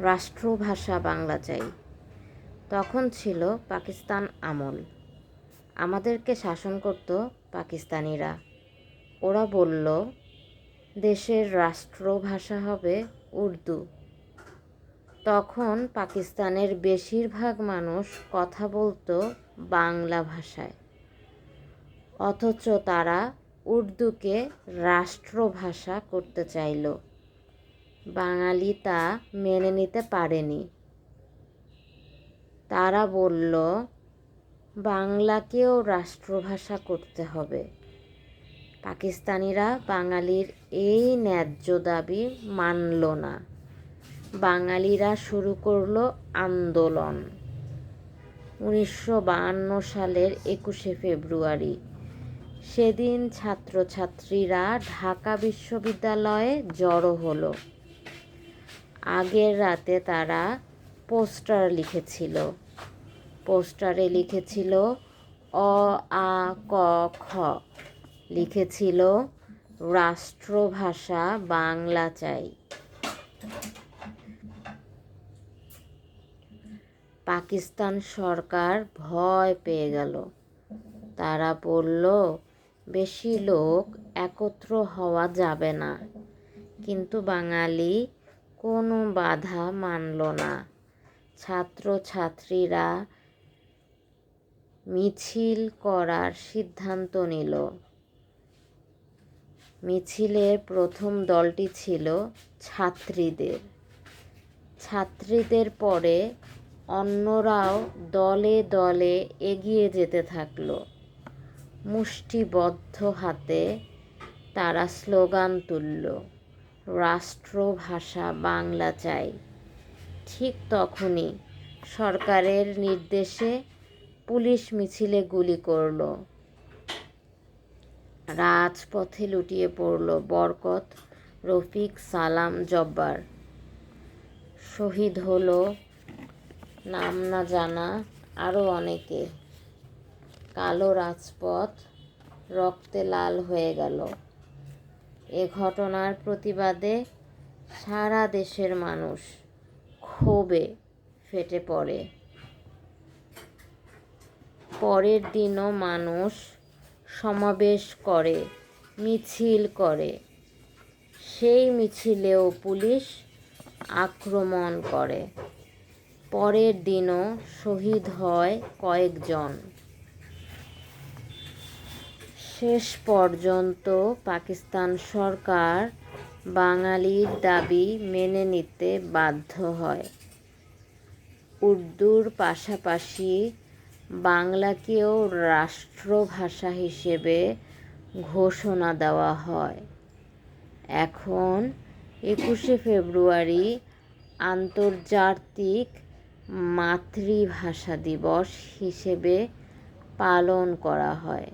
রাষ্ট্রভাষা বাংলা চাই। তখন ছিল পাকিস্তান আমল। আমাদেরকে শাসন করত পাকিস্তানিরা। ওরা বলল, দেশের রাষ্ট্রভাষা হবে উর্দু। তখন পাকিস্তানের বেশিরভাগ মানুষ কথা বলতো বাংলা ভাষায়। অথচ তারা উর্দুকে রাষ্ট্রভাষা করতে চাইল। বাঙালি তা মেনে নিতে পারেনি। তারা বলল, বাংলাকেও রাষ্ট্রভাষা করতে হবে। পাকিস্তানিরা বাঙালির এই ন্যায্য দাবি মানল না। বাঙালিরা শুরু করল আন্দোলন। উনিশশো সালের একুশে ফেব্রুয়ারি, সেদিন ছাত্রছাত্রীরা ঢাকা বিশ্ববিদ্যালয়ে জড়ো হলো। আগের রাতে তারা পোস্টার লিখেছিল। পোস্টারে লিখেছিল অ, আ, ক, খ। লিখেছিল রাষ্ট্রভাষা বাংলা চাই। পাকিস্তান সরকার ভয় পেয়ে গেল। তারা বলল, বেশি লোক একত্র হওয়া যাবে না। কিন্তু বাঙালি কোনো বাধা মানল না। ছাত্রছাত্রীরা মিছিল করার সিদ্ধান্ত নিল। মিছিলের প্রথম দলটি ছিল ছাত্রীদের। ছাত্রীদের পরে অন্যরাও দলে দলে এগিয়ে যেতে থাকল। মুষ্টিবদ্ধ হাতে তারা স্লোগান তুলল। রাষ্ট্রভাষা বাংলা চাই। ঠিক তখনই সরকারের নির্দেশে পুলিশ মিছিলে গুলি করল। রাজপথে লুটিয়ে পড়ল বরকত রফিক সালাম জব্বার। শহীদ হলো নাম না জানা আরও অনেকে। কালো রাজপথ রক্তে লাল হয়ে গেল। এ ঘটনার প্রতিবাদে সারা দেশের মানুষ ক্ষোভে ফেটে পড়ে। পরের দিনও মানুষ সমাবেশ করে, মিছিল করে। সেই মিছিলেও পুলিশ আক্রমণ করে। পরের দিনও শহীদ হয় কয়েকজন। শেষ পর্যন্ত পাকিস্তান সরকার বাঙালির দাবি মেনে নিতে বাধ্য হয়। উর্দুর পাশাপাশি বাংলাকেও রাষ্ট্রভাষা হিসেবে ঘোষণা দেওয়া হয়। এখন একুশে ফেব্রুয়ারি আন্তর্জাতিক মাতৃভাষা দিবস হিসেবে পালন করা হয়।